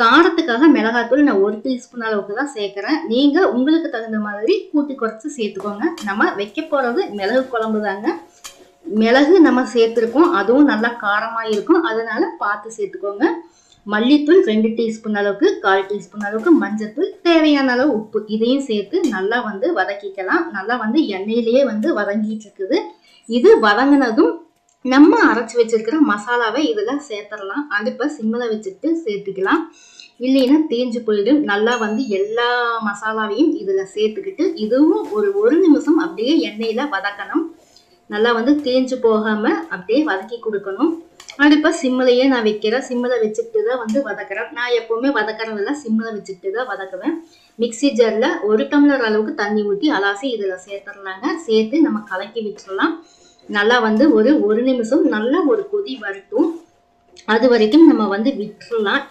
காரத்துக்காக மிளகாத்தூள் நான் ஒரு டீஸ்பூன் அளவுக்கு தான் சேர்க்குறேன். நீங்கள் உங்களுக்கு தகுந்த மாதிரி கூட்டி குறைச்சி சேர்த்துக்கோங்க. நம்ம வைக்க போகிறது மிளகு குழம்பு தாங்க. மிளகு நம்ம சேர்த்துருக்கோம். அதுவும் நல்லா காரமாக இருக்கும். அதனால பார்த்து சேர்த்துக்கோங்க. மல்லித்தூள் ரெண்டு டீஸ்பூன் அளவுக்கு கால் டீஸ்பூன் அளவுக்கு மஞ்சத்தூள் தேவையான அளவு உப்பு. இதையும் சேர்த்து நல்லா வந்து வதக்கிக்கலாம். நல்லா வந்து எண்ணெயிலேயே வந்து வதங்கிட்டு இருக்குது. இது வதங்கினதும் நம்ம அரைச்சி வச்சிருக்கிற மசாலாவை இதில் சேர்த்துடலாம். அடுப்பை சிம்மில் வச்சுட்டு சேர்த்துக்கலாம். இல்லைன்னா தேஞ்சு போயிடும். நல்லா வந்து எல்லா மசாலாவையும் இதில் சேர்த்துக்கிட்டு இதுவும் ஒரு ஒரு நிமிஷம் அப்படியே எண்ணெயில் வதக்கணும். நல்லா வந்து தேஞ்சு போகாமல் அப்படியே வதக்கி கொடுக்கணும். அடுப்பை சிம்மிலையே நான் வைக்கிறேன் சிம்மில் வச்சுட்டு தான் வந்து வதக்கிறேன். நான் எப்போவுமே வதக்கிறதெல்லாம் சிம்மில் வச்சுட்டு தான் வதக்குவேன். மிக்ஸி ஜாரில் ஒரு டம்ளர் அளவுக்கு தண்ணி ஊற்றி அலாசி இதில் சேர்த்துடலாங்க. சேர்த்து நம்ம கலக்கி விட்டுறலாம் நல்லா வந்து ஒரு ஒரு நிமிஷம் நல்லா ஒரு கொதி வரட்டும். அது வரைக்கும் நம்ம வந்து விட்டுறலாம்.